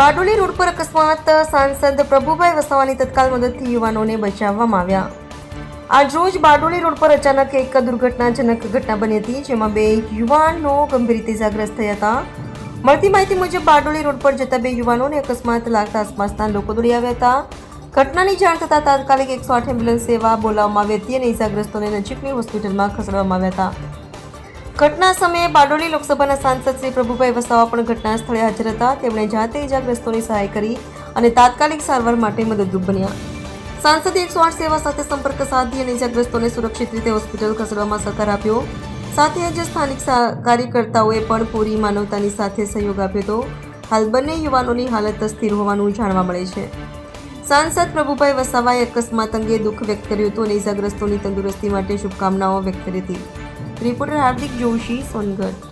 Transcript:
Bardoli road પર અકસ્માત, સાંસદ પ્રભુભાઈ વસાવાની તત્કાલ મદદથી યુવાનોને બચાવવામાં આવ્યા. આજ રોજ બારડોલી રોડ પર અચાનક એક દુર્ઘટનાજનક ઘટના બની હતી, જેમાં બે યુવાનો ગંભીર રીતે ઇજાગ્રસ્ત થયા હતા. મળતી માહિતી મુજબ, બારડોલી રોડ પર જતા બે યુવાનોને અકસ્માત લાગતા આસપાસના લોકો દોડી આવ્યા હતા. ઘટનાની જાણ થતાં તાત્કાલિક એકસો આઠ એમ્બ્યુલન્સ સેવા બોલાવવામાં આવી હતી અને ઇજાગ્રસ્તોને નજીકની હોસ્પિટલમાં ખસેડવામાં આવ્યા હતા. ઘટના સમયે બારડોલી લોકસભાના સાંસદ શ્રી પ્રભુભાઈ વસાવા પણ ઘટના સ્થળે હાજર હતા. તેમણે જાતે ઇજાગ્રસ્તોની સહાય કરી અને તાત્કાલિક સારવાર માટે મદદરૂપ બન્યા. સાંસદે એકસો આઠ સેવા સાથે સંપર્ક સાધી અને ઇજાગ્રસ્તોને સુરક્ષિત રીતે હોસ્પિટલ ખસેડવામાં સહકાર આપ્યો. સાથે જ સ્થાનિક કાર્યકર્તાઓએ પણ પૂરી માનવતાની સાથે સહયોગ આપ્યો હતો. હાલ બંને યુવાનોની હાલત સ્થિર હોવાનું જાણવા મળે છે. સાંસદ પ્રભુભાઈ વસાવાએ અકસ્માત અંગે દુઃખ વ્યક્ત કર્યું હતું અને ઇજાગ્રસ્તોની તંદુરસ્તી માટે શુભકામનાઓ વ્યક્ત કરી હતી. रिपोर्टर हार्दिक जोशी सोनगर